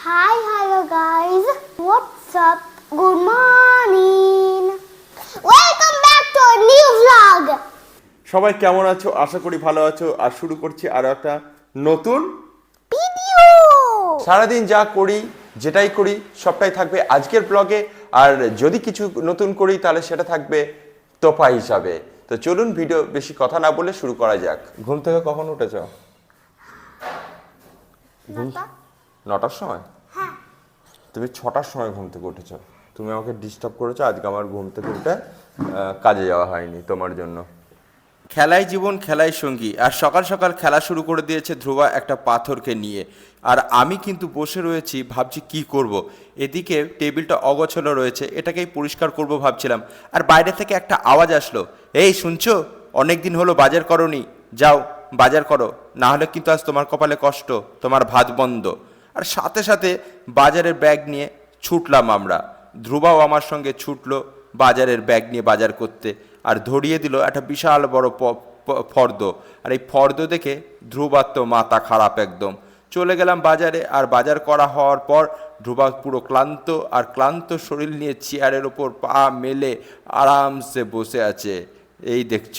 Hi, hello guys. What's up? Good morning. Welcome back to a new vlog. সবাই কেমন আছো আশা করি ভালো আছো আর শুরু করছি আরও একটা নতুন Video. সারাদিন যা করি যেটাই করি সবটাই থাকবে আজকের ব্লগে আর যদি কিছু নতুন করি তাহলে সেটা থাকবে তোপা হিসাবে তো চলুন ভিডিও বেশি কথা না বলে শুরু করা যাক ঘুম থেকে কখন উঠেছ নটা? নটার সময়? হ্যাঁ। তুমি ছটার সময় ঘুম থেকে উঠেছ। তুমি আমাকে ডিস্টার্ব করেছ আজকে আমার ঘুম থেকে উঠে কাজে যাওয়া হয়নি তোমার জন্য। খেলাই জীবন খেলাই সঙ্গী। আর সকাল সকাল খেলা শুরু করে দিয়েছে ধ্রুবা একটা পাথরকে নিয়ে। আর আমি কিন্তু বসে রয়েছি ভাবছি কি করব। এদিকে টেবিলটা অগোছলো রয়েছে এটাকেই পরিষ্কার করব ভাবছিলাম। আর বাইরে থেকে একটা আওয়াজ আসলো। এই শুনছো? অনেক দিন হলো বাজার করনি। যাও বাজার করো। না হলে কিন্তু আজ তোমার কপালে কষ্ট তোমার ভাত বন্ধ। আর সাথে সাথে বাজারের ব্যাগ নিয়ে ছুটলাম আমরা। ধ্রুবাও আমার সঙ্গে ছুটলো বাজারের ব্যাগ নিয়ে বাজার করতে আর ধরিয়ে দিল একটা বিশাল বড় ফর্দ। আর এই ফর্দ দেখে ধ্রুবার তো মাথা খারাপ একদম। চলে গেলাম বাজারে আর বাজার করা হওয়ার পর ধ্রুবা পুরো ক্লান্ত আর ক্লান্ত শরীর নিয়ে চেয়ারের ওপর পা মেলে আরামসে বসে আছে। এই দেখছ।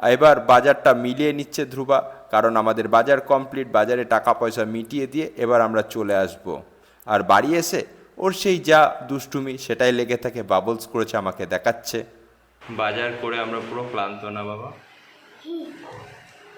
এবার বাজারটা মিলিয়ে নিচ্ছে ধ্রুবা কারণ আমাদের বাজার কমপ্লিট বাজারে টাকা পয়সা মিটিয়ে দিয়ে এবার আমরা চলে আসব। আর বাড়ি এসে ওর সেই যা দুষ্টুমি সেটাই লেগে থাকে বাবলস করেছে আমাকে দেখাচ্ছে। বাজার করে আমরা পুরো ক্লান্ত না বাবা?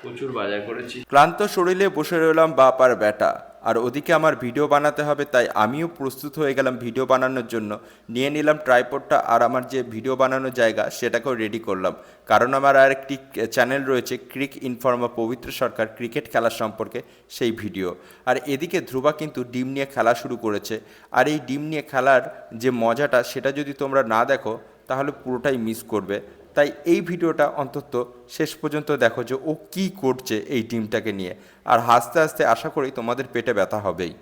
প্রচুর বাজার করেছি। ক্লান্ত শরীরে বসে রইলাম বাপ আর বেটা। আর ওদিকে আমার ভিডিও বানাতে হবে, তাই আমিও প্রস্তুত হয়ে গেলাম ভিডিও বানানোর জন্য। নিয়ে নিলাম ট্রাইপডটা আর আমার যে ভিডিও বানানোর জায়গা, সেটাকেও রেডি করলাম। কারণ আমার আর একটি চ্যানেল রয়েছে ক্রিক ইনফর্মা পবিত্র সরকার ক্রিকেট খেলার সম্পর্কে সেই ভিডিও। আর এদিকে ধ্রুবা কিন্তু ডিম নিয়ে খেলা শুরু করেছে। আর এই ডিম নিয়ে খেলার যে মজাটা, সেটা যদি তোমরা না দেখো, তাহলে পুরোটাই মিস করবে। তাই এই ভিডিওটা অন্তত শেষ পর্যন্ত দেখো যে ও কি করছে এই টিমটাকে নিয়ে। আর হাসতে হাসতে আশা করি তোমাদের পেটে ব্যথা হবেই।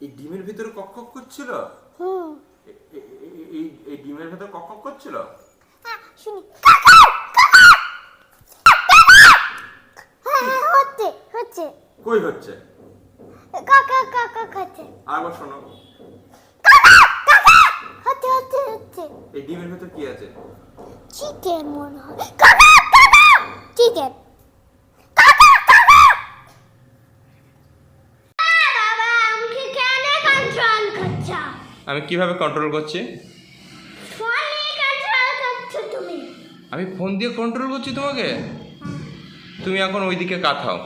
এই ডিমের ভিতরে কক কক করছিল? হুম। এই এই ডিমের ভিতরে কক কক করছিল? হ্যাঁ, শুনি কাকা! কাকা! হ্যাঁ, হ্যাঁ, হচ্ছে? হচ্ছে? কই হচ্ছে কাকা কাকা খাচ্ছে আবার শোনো। হচ্ছে হচ্ছে হচ্ছে। এই ডিমের ভিতর কি আছে? চিকেন মনে হয়। কাকা কাকা চিকেন। আমি কীভাবে কন্ট্রোল করছি? ফোনে কন্ট্রোল করছ তুমি? আমি ফোন দিয়ে কন্ট্রোল করছি তোমাকে? তুমি এখন ওইদিকে কাথাও।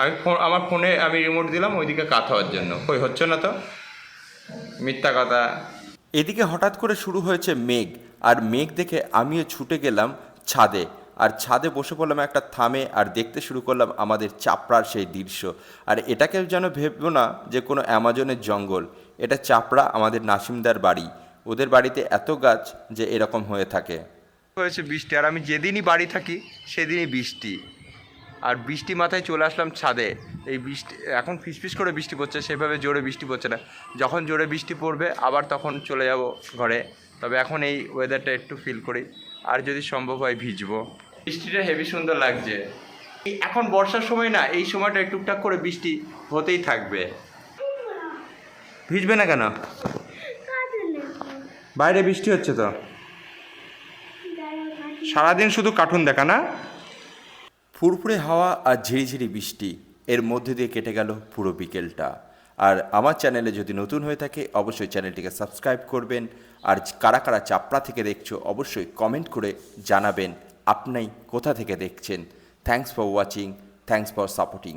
আমি ফোন আমার ফোনে আমি রিমোট দিলাম ওইদিকে কাত হওয়ার জন্য। কই হচ্ছে না তো? মিথ্যা কথা। এদিকে হঠাৎ করে শুরু হয়েছে মেঘ আর মেঘ দেখে আমিও ছুটে গেলাম ছাদে। আর ছাদে বসে পড়লাম একটা থামে আর দেখতে শুরু করলাম আমাদের চাপড়ার সেই দৃশ্য। আর এটাকে যেন ভেববো না যে কোনো অ্যামাজনের জঙ্গল। এটা চাপড়া আমাদের নাসিমদার বাড়ি। ওদের বাড়িতে এত গাছ যে এরকম হয়ে থাকে। হয়েছে বৃষ্টি আর আমি যেদিনই বাড়ি থাকি সেদিনই বৃষ্টি। আর বৃষ্টি মাথায় চলে আসলাম ছাদে। এই বৃষ্টি, এখন ফিসফিস করে বৃষ্টি পড়ছে, সেভাবে জোরে বৃষ্টি পড়ছে না। যখন জোরে বৃষ্টি পড়বে, আবার তখন চলে যাব ঘরে। তবে এখন এই ওয়েদারটা একটু ফিল করি। আর যদি সম্ভব হয়, ভিজবো। বৃষ্টিটা হেভি সুন্দর লাগছে। এখন বর্ষার সময় না, এই সময়টা টুকটাক করে বৃষ্টি হতেই থাকবে। ভিজবে না কেন? বাইরে বৃষ্টি হচ্ছে তো? সারাদিন শুধু কার্টুন দেখা না? ফুরফুরে হাওয়া আর ঝিরিঝিরি বৃষ্টি, এর মধ্যে দিয়ে কেটে গেল পুরো বিকেলটা। আর আমার চ্যানেলে যদি নতুন হয়ে থাকে, অবশ্যই চ্যানেলটিকে সাবস্ক্রাইব করবেন। আর কারা কারা চাপড়া থেকে দেখছ, অবশ্যই কমেন্ট করে জানাবেন, আপনি কোথা থেকে দেখছেন। Thanks for watching thanks for supporting